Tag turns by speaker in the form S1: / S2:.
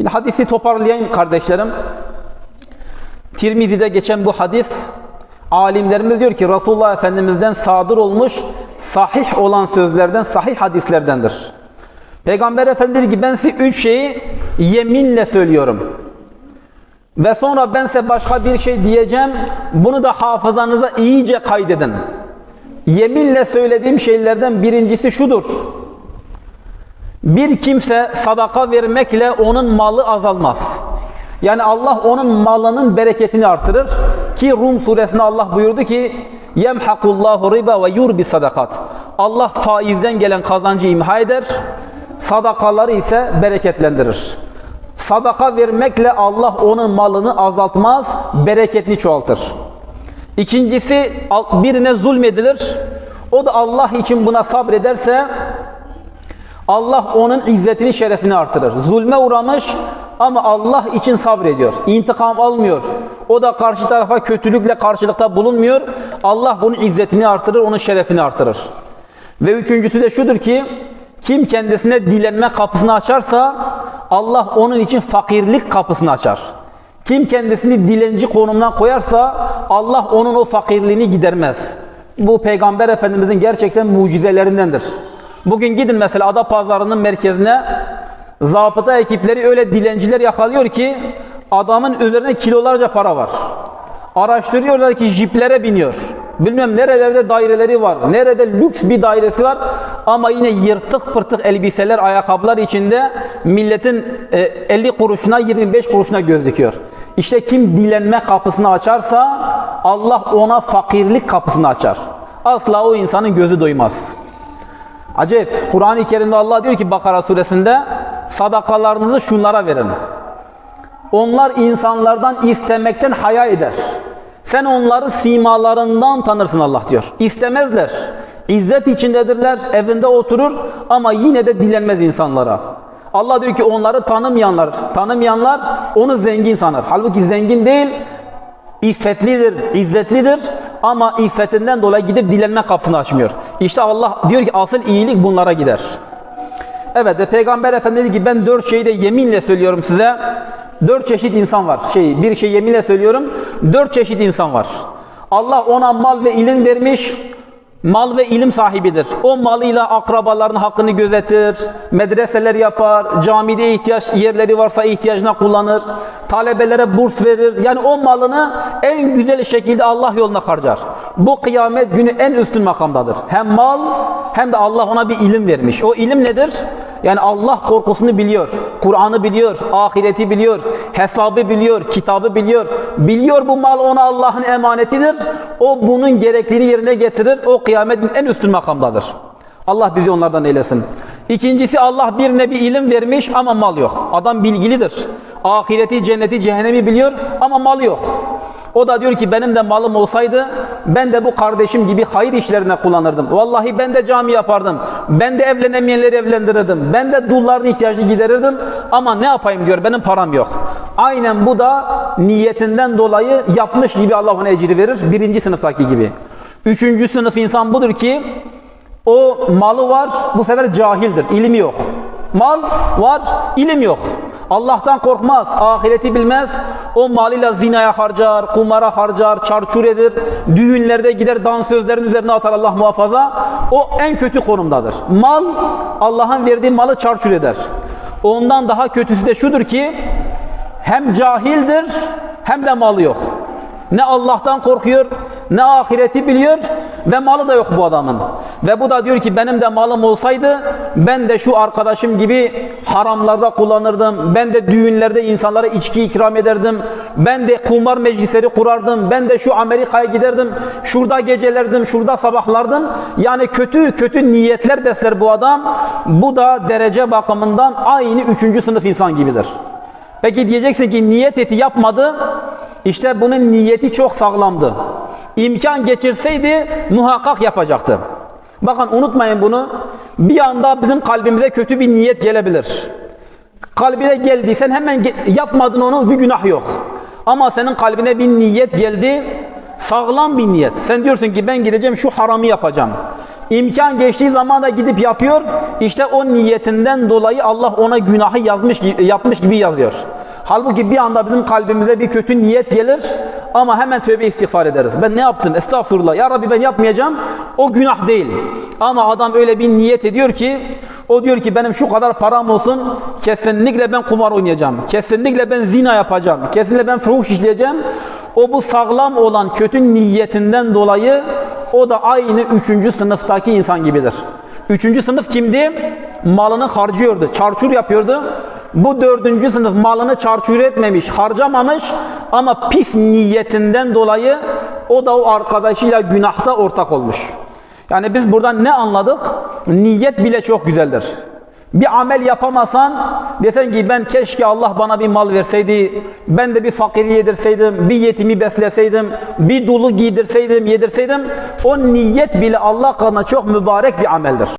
S1: Şimdi hadisi toparlayayım kardeşlerim. Tirmizi'de geçen bu hadis alimlerimiz diyor ki Resulullah Efendimiz'den sadır olmuş sahih olan sözlerden, sahih hadislerdendir. Peygamber Efendimiz ki ben size üç şeyi yeminle söylüyorum. Ve sonra ben size başka bir şey diyeceğim. Bunu da hafızanıza iyice kaydedin. Yeminle söylediğim şeylerden birincisi şudur. Bir kimse sadaka vermekle onun malı azalmaz. Yani Allah onun malının bereketini artırır. Ki Rum suresinde Allah buyurdu ki yemhakullahu riba ve yurbi sadakat. Allah faizden gelen kazancı imha eder. Sadakaları ise bereketlendirir. Sadaka vermekle Allah onun malını azaltmaz, bereketini çoğaltır. İkincisi birine zulmedilir. O da Allah için buna sabrederse Allah onun izzetini, şerefini artırır. Zulme uğramış ama Allah için sabrediyor. İntikam almıyor. O da karşı tarafa kötülükle karşılıkta bulunmuyor. Allah bunun izzetini artırır, onun şerefini artırır. Ve üçüncüsü de şudur ki kim kendisine dilenme kapısını açarsa Allah onun için fakirlik kapısını açar. Kim kendisini dilenci konumuna koyarsa Allah onun o fakirliğini gidermez. Bu Peygamber Efendimizin gerçekten mucizelerindendir. Bugün gidin mesela Ada Pazarı'nın merkezine zabıta ekipleri öyle dilenciler yakalıyor ki adamın üzerine kilolarca para var. Araştırıyorlar ki jiplere biniyor. Bilmem nerelerde daireleri var. Nerede lüks bir dairesi var. Ama yine yırtık pırtık elbiseler, ayakkabılar içinde milletin 50 kuruşuna 25 kuruşuna göz dikiyor. İşte kim dilenme kapısını açarsa Allah ona fakirlik kapısını açar. Asla o insanın gözü doymaz. Acayip. Kur'an-ı Kerim'de Allah diyor ki Bakara suresinde sadakalarınızı şunlara verin. Onlar insanlardan istemekten haya eder. Sen onları simalarından tanırsın Allah diyor. İstemezler. İzzet içindedirler, evinde oturur ama yine de dilenmez insanlara. Allah diyor ki onları tanımayanlar, tanımayanlar onu zengin sanır. Halbuki zengin değil, iffetlidir, izzetlidir ama iffetinden dolayı gidip dilenme kapısını açmıyor. İşte Allah diyor ki asıl iyilik bunlara gider. Evet de Peygamber Efendimiz dedi ki ben dört şeyi de yeminle söylüyorum size. Dört çeşit insan var. Şey, bir şey yeminle söylüyorum. Dört çeşit insan var. Allah ona mal ve ilim vermiş. Mal ve ilim sahibidir. O malıyla akrabaların hakkını gözetir, medreseler yapar, camide ihtiyaç yerleri varsa ihtiyacına kullanır, talebelere burs verir. Yani o malını en güzel şekilde Allah yoluna harcar. Bu kıyamet günü en üstün makamdadır. Hem mal hem de Allah ona bir ilim vermiş. O ilim nedir? Yani Allah korkusunu biliyor, Kur'an'ı biliyor, ahireti biliyor, hesabı biliyor, kitabı biliyor. Biliyor bu mal ona Allah'ın emanetidir. O bunun gerektiğini yerine getirir. O kıyametin en üstün makamdadır. Allah bizi onlardan eylesin. İkincisi Allah birine bir ilim vermiş ama mal yok. Adam bilgilidir. Ahireti, cenneti, cehennemi biliyor ama mal yok. O da diyor ki benim de malım olsaydı ben de bu kardeşim gibi hayır işlerine kullanırdım. Vallahi ben de cami yapardım. Ben de evlenemeyenleri evlendirirdim. Ben de dulların ihtiyacını giderirdim. Ama ne yapayım diyor benim param yok. Aynen bu da niyetinden dolayı yapmış gibi Allah ona ecri verir. Birinci sınıftaki gibi. Üçüncü sınıf insan budur ki o malı var bu sefer cahildir. ilmi yok. Mal var, ilim yok. Allah'tan korkmaz, ahireti bilmez. O malıyla zinaya harcar, kumara harcar, çarçur edir. Düğünlerde gider dansözlerin üzerine atar Allah muhafaza. O en kötü konumdadır. Mal, Allah'ın verdiği malı çarçur eder. Ondan daha kötüsü de şudur ki hem cahildir hem de malı yok. Ne Allah'tan korkuyor, ne ahireti biliyor ve malı da yok bu adamın. Ve bu da diyor ki benim de malım olsaydı ben de şu arkadaşım gibi haramlarda kullanırdım. Ben de düğünlerde insanlara içki ikram ederdim. Ben de kumar meclisleri kurardım. Ben de şu Amerika'ya giderdim. Şurada gecelerdim, şurada sabahlardım. Yani kötü kötü niyetler besler bu adam. Bu da derece bakımından aynı üçüncü sınıf insan gibidir. Peki diyeceksin ki niyet eti yapmadı. İşte bunun niyeti çok sağlamdı. İmkan geçirseydi muhakkak yapacaktı. Bakın unutmayın bunu. Bir anda bizim kalbimize kötü bir niyet gelebilir. Kalbine geldiysen hemen yapmadın onu bir günah yok. Ama senin kalbine bir niyet geldi. Sağlam bir niyet. Sen diyorsun ki ben gideceğim şu haramı yapacağım. İmkan geçtiği zaman da gidip yapıyor. İşte o niyetinden dolayı Allah ona günahı yazmış yapmış gibi yazıyor. Halbuki bir anda bizim kalbimize bir kötü niyet gelir ama hemen tövbe istiğfar ederiz. Ben ne yaptım? Estağfurullah. Ya Rabbi ben yapmayacağım. O günah değil. Ama adam öyle bir niyet ediyor ki o diyor ki benim şu kadar param olsun kesinlikle ben kumar oynayacağım. Kesinlikle ben zina yapacağım. Kesinlikle ben fuhuş işleyeceğim. O bu sağlam olan kötü niyetinden dolayı o da aynı üçüncü sınıftaki insan gibidir. Üçüncü sınıf kimdi? Malını harcıyordu, çarçur yapıyordu. Bu dördüncü sınıf malını çarçur etmemiş, harcamamış ama pis niyetinden dolayı o da o arkadaşıyla günahta ortak olmuş. Yani biz buradan ne anladık? Niyet bile çok güzeldir. Bir amel yapamasan desen ki ben keşke Allah bana bir mal verseydi, ben de bir fakiri yedirseydim, bir yetimi besleseydim, bir dulu giydirseydim, yedirseydim o niyet bile Allah katında çok mübarek bir ameldir.